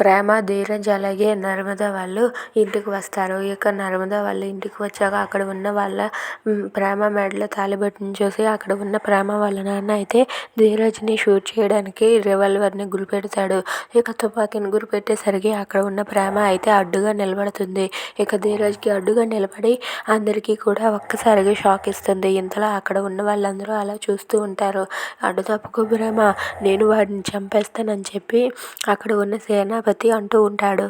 ప్రేమ ధీరజ్ అలాగే నర్మద వాళ్ళు ఇంటికి వస్తారు. ఇక నర్మద వాళ్ళు ఇంటికి వచ్చాక అక్కడ ఉన్న వాళ్ళ ప్రేమ మెడలో తాళిబొట్టును చూసి అక్కడ ఉన్న ప్రేమ వాళ్ళ నాన్న అయితే ధీరజ్ని షూట్ చేయడానికి రివాల్వర్ని గురిపెడతాడు. ఇక తుపాకీని గురిపెట్టేసరికి అక్కడ ఉన్న ప్రేమ అయితే అడ్డుగా నిలబడుతుంది. ఇక ధీరజ్కి అడ్డుగా నిలబడి అందరికీ కూడా ఒక్కసారిగా షాక్ ఇస్తుంది. ఇంతలో అక్కడ ఉన్న వాళ్ళందరూ అలా చూస్తూ ఉంటారు. అడ్డు తప్పుకో ప్రేమ నేను వాడిని చంపేస్తానని చెప్పి అక్కడ ఉన్న సేనాపతి అంటూ ఉంటాడు.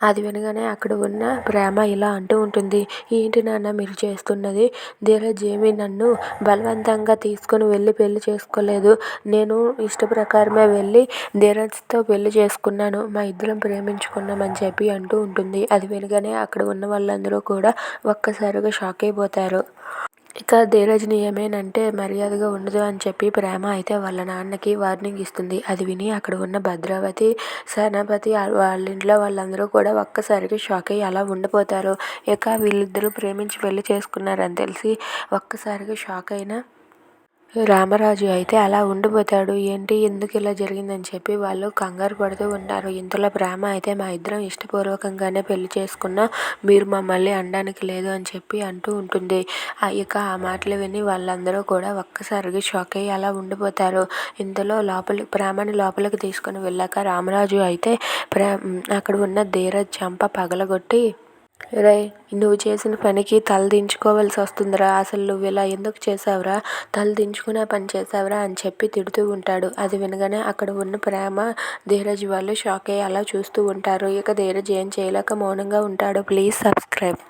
అది వినగానే అక్కడ ఉన్న ప్రేమ ఇలా అంటూ ఉంటుంది. ఏంటి నాన్న మీరు చేస్తున్నది? ధీరజ్ నన్ను బలవంతంగా తీసుకొని వెళ్ళి పెళ్ళి చేసుకోలేదు. నేను ఇష్ట ప్రకారమే వెళ్ళి ధీరజ్తో పెళ్ళి చేసుకున్నాను. మా ఇద్దరం ప్రేమించుకున్నామని చెప్పి అంటూ ఉంటుంది. అది వినగానే అక్కడ ఉన్న వాళ్ళందరూ కూడా ఒక్కసారిగా షాక్ అయిపోతారు. ఇక ధీరజ్ని ఏమేనంటే మర్యాదగా ఉండదు అని చెప్పి ప్రేమ అయితే వాళ్ళ నాన్నకి వార్నింగ్ ఇస్తుంది. అది విని అక్కడ ఉన్న భద్రావతి సేనాపతి వాళ్ళ ఇంట్లో వాళ్ళందరూ కూడా ఒక్కసారిగా షాక్ అయ్యి అలా ఉండిపోతారు. ఇక వీళ్ళిద్దరూ ప్రేమించి పెళ్ళి చేసుకున్నారని తెలిసి ఒక్కసారిగా షాక్ అయిన రామరాజు అయితే అలా ఉండిపోతాడు. ఏంటి? ఎందుకు ఇలా జరిగిందని చెప్పి వాళ్ళు కంగారు పడుతూ ఉంటారు. ఇంతలో ప్రేమ అయితే మా ఇద్దరం ఇష్టపూర్వకంగానే పెళ్ళి చేసుకున్నా మీరు మమ్మల్ని అనడానికి లేదు అని చెప్పి అంటూ ఉంటుంది. ఇక ఆ మాటలు విని వాళ్ళందరూ కూడా ఒక్కసారిగా షాక్ అయ్యి అలా ఉండిపోతారు. ఇంతలో లోపలి ప్రేమని లోపలికి తీసుకొని వెళ్ళాక రామరాజు అయితే ప్రే అక్కడ ఉన్న ధీరజ్ చంప పగలగొట్టి రే నువ్వు చేసిన పనికి తల దించుకోవాల్సి వస్తుందిరా. అసలు నువ్వు ఇలా ఎందుకు చేసావురా తలదించుకునే పని చేసావురా అని చెప్పి తిడుతూ ఉంటాడు. అది వినగానే అక్కడ ఉన్న ప్రేమ ధీరజ్ వాళ్ళు షాక్ అయ్యి అలా చూస్తూ ఉంటారు. ఇక ధీరజ్ ఏం చేయలేక మౌనంగా ఉంటాడు. Please subscribe.